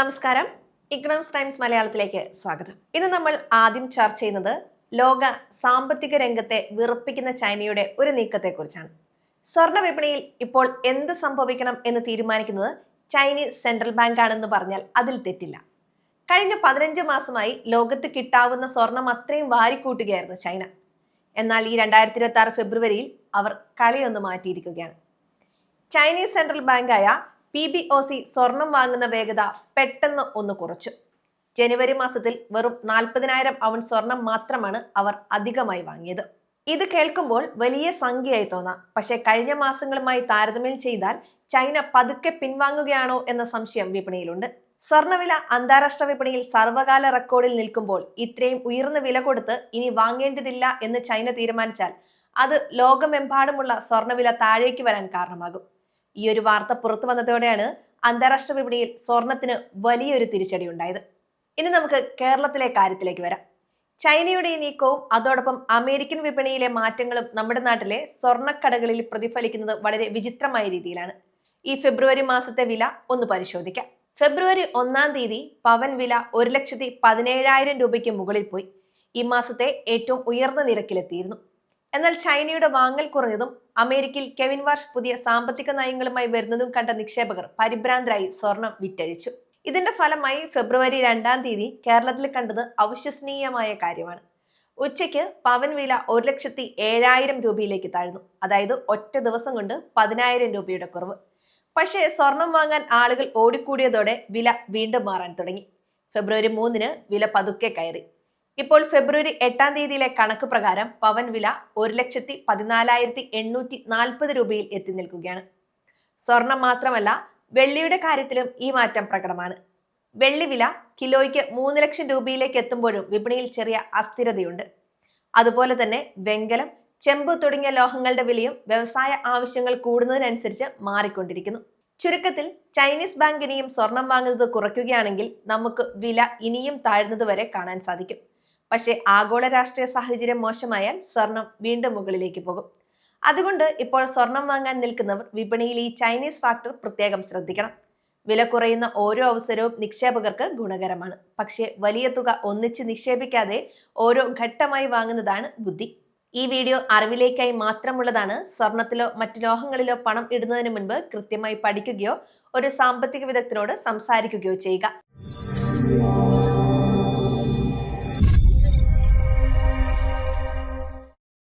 നമസ്കാരം. Economics times മലയാളത്തിലേക്ക് സ്വാഗതം. ഇന്ന് നമ്മൾ ആദ്യം ചർച്ച ചെയ്യുന്നത് ലോക സാമ്പത്തിക രംഗത്തെ വിറപ്പിക്കുന്ന ചൈനയുടെ ഒരു നീക്കത്തെക്കുറിച്ചാണ്. സ്വർണ വിപണിയിൽ ഇപ്പോൾ എന്ത് സംഭവിക്കണം എന്ന് തീരുമാനിക്കുന്നത് ചൈനീസ് സെൻട്രൽ ബാങ്ക് ആണെന്ന് പറഞ്ഞാൽ അതിൽ തെറ്റില്ല. കഴിഞ്ഞ പതിനഞ്ച് മാസമായി ലോകത്ത് കിട്ടാവുന്ന സ്വർണം അത്രയും വാരിക്കൂട്ടുകയായിരുന്നു ചൈന. എന്നാൽ ഈ രണ്ടായിരത്തി ഇരുപത്തി ആറ് ഫെബ്രുവരിയിൽ അവർ കളിയൊന്ന് മാറ്റിയിരിക്കുകയാണ്. ചൈനീസ് സെൻട്രൽ ബാങ്കായ പി ബി ഒ സി സ്വർണം വാങ്ങുന്ന വേഗത പെട്ടെന്ന് ഒന്ന് കുറച്ചു. ജനുവരി മാസത്തിൽ വെറും നാൽപ്പതിനായിരം അവൻ സ്വർണം മാത്രമാണ് അവർ അധികമായി വാങ്ങിയത്. ഇത് കേൾക്കുമ്പോൾ വലിയ സംഖ്യയായി തോന്നാം. പക്ഷേ കഴിഞ്ഞ മാസങ്ങളുമായി താരതമ്യം ചെയ്താൽ ചൈന പതുക്കെ പിൻവാങ്ങുകയാണോ എന്ന സംശയം വിപണിയിലുണ്ട്. സ്വർണവില അന്താരാഷ്ട്ര വിപണിയിൽ സർവകാല റെക്കോർഡിൽ നിൽക്കുമ്പോൾ ഇത്രയും ഉയർന്ന വില കൊടുത്ത് ഇനി വാങ്ങേണ്ടതില്ല എന്ന് ചൈന തീരുമാനിച്ചാൽ അത് ലോകമെമ്പാടുമുള്ള സ്വർണവില താഴേക്ക് വരാൻ കാരണമാകും. ഈ ഒരു വാർത്ത പുറത്തു വന്നതോടെയാണ് അന്താരാഷ്ട്ര വിപണിയിൽ സ്വർണത്തിന് വലിയൊരു തിരിച്ചടി ഉണ്ടായത്. ഇനി നമുക്ക് കേരളത്തിലെ കാര്യത്തിലേക്ക് വരാം. ചൈനയുടെ ഈ നീക്കവും അതോടൊപ്പം അമേരിക്കൻ വിപണിയിലെ മാറ്റങ്ങളും നമ്മുടെ നാട്ടിലെ സ്വർണക്കടകളിൽ പ്രതിഫലിക്കുന്നത് വളരെ വിചിത്രമായ രീതിയിലാണ്. ഈ ഫെബ്രുവരി മാസത്തെ വില ഒന്ന് പരിശോധിക്കാം. ഫെബ്രുവരി ഒന്നാം തീയതി പവൻ വില ഒരു ലക്ഷത്തി പതിനേഴായിരം രൂപയ്ക്ക് മുകളിൽ പോയി. ഈ മാസത്തെ ഏറ്റവും ഉയർന്ന നിരക്കിലെത്തിയിരുന്നു. എന്നാൽ ചൈനയുടെ വാങ്ങൽ കുറഞ്ഞതും അമേരിക്കയിൽ കെവിൻ വാഷ് പുതിയ സാമ്പത്തിക നയങ്ങളുമായി വരുന്നതും കണ്ട നിക്ഷേപകർ പരിഭ്രാന്തരായി സ്വർണം വിറ്റഴിച്ചു. ഇതിന്റെ ഫലമായി ഫെബ്രുവരി രണ്ടാം തീയതി കേരളത്തിൽ കണ്ടത് അവിശ്വസനീയമായ കാര്യമാണ്. ഉച്ചയ്ക്ക് പവൻ വില ഒരു ലക്ഷത്തി ഏഴായിരം രൂപയിലേക്ക് താഴ്ന്നു. അതായത് ഒറ്റ ദിവസം കൊണ്ട് പതിനായിരം രൂപയുടെ കുറവ്. പക്ഷേ സ്വർണം വാങ്ങാൻ ആളുകൾ ഓടിക്കൂടിയതോടെ വില വീണ്ടും മാറാൻ തുടങ്ങി. ഫെബ്രുവരി മൂന്നിന് വില പതുക്കെ കയറി. ഇപ്പോൾ ഫെബ്രുവരി എട്ടാം തീയതിയിലെ കണക്ക് പ്രകാരം പവൻ വില ഒരു ലക്ഷത്തി പതിനാലായിരത്തി എണ്ണൂറ്റി നാൽപ്പത് രൂപയിൽ എത്തി നിൽക്കുകയാണ്. സ്വർണം മാത്രമല്ല വെള്ളിയുടെ കാര്യത്തിലും ഈ മാറ്റം പ്രകടമാണ്. വെള്ളി വില കിലോയ്ക്ക് മൂന്ന് ലക്ഷം രൂപയിലേക്ക് എത്തുമ്പോഴും വിപണിയിൽ ചെറിയ അസ്ഥിരതയുണ്ട്. അതുപോലെ തന്നെ വെങ്കലം ചെമ്പ് തുടങ്ങിയ ലോഹങ്ങളുടെ വിലയും വ്യവസായ ആവശ്യങ്ങൾ കൂടുന്നതിനനുസരിച്ച് മാറിക്കൊണ്ടിരിക്കുന്നു. ചുരുക്കത്തിൽ ചൈനീസ് ബാങ്ക് ഇനിയും സ്വർണം വാങ്ങുന്നത് കുറയ്ക്കുകയാണെങ്കിൽ നമുക്ക് വില ഇനിയും താഴ്ന്നതുവരെ കാണാൻ സാധിക്കും. പക്ഷേ ആഗോള രാഷ്ട്രീയ സാഹചര്യം മോശമായാൽ സ്വർണം വീണ്ടും മുകളിലേക്ക് പോകും. അതുകൊണ്ട് ഇപ്പോൾ സ്വർണം വാങ്ങാൻ നിൽക്കുന്നവർ വിപണിയിൽ ഈ ചൈനീസ് ഫാക്ടർ പ്രത്യേകം ശ്രദ്ധിക്കണം. വില കുറയുന്ന ഓരോ അവസരവും നിക്ഷേപകർക്ക് ഗുണകരമാണ്. പക്ഷേ വലിയ തുക ഒന്നിച്ച് നിക്ഷേപിക്കാതെ ഓരോ ഘട്ടമായി വാങ്ങുന്നതാണ് ബുദ്ധി. ഈ വീഡിയോ അറിവിലേക്കായി മാത്രമുള്ളതാണ്. സ്വർണത്തിലോ മറ്റു ലോഹങ്ങളിലോ പണം ഇടുന്നതിന് മുൻപ് കൃത്യമായി പഠിക്കുകയോ ഒരു സാമ്പത്തിക വിദഗ്ധനോട് സംസാരിക്കുകയോ ചെയ്യുക.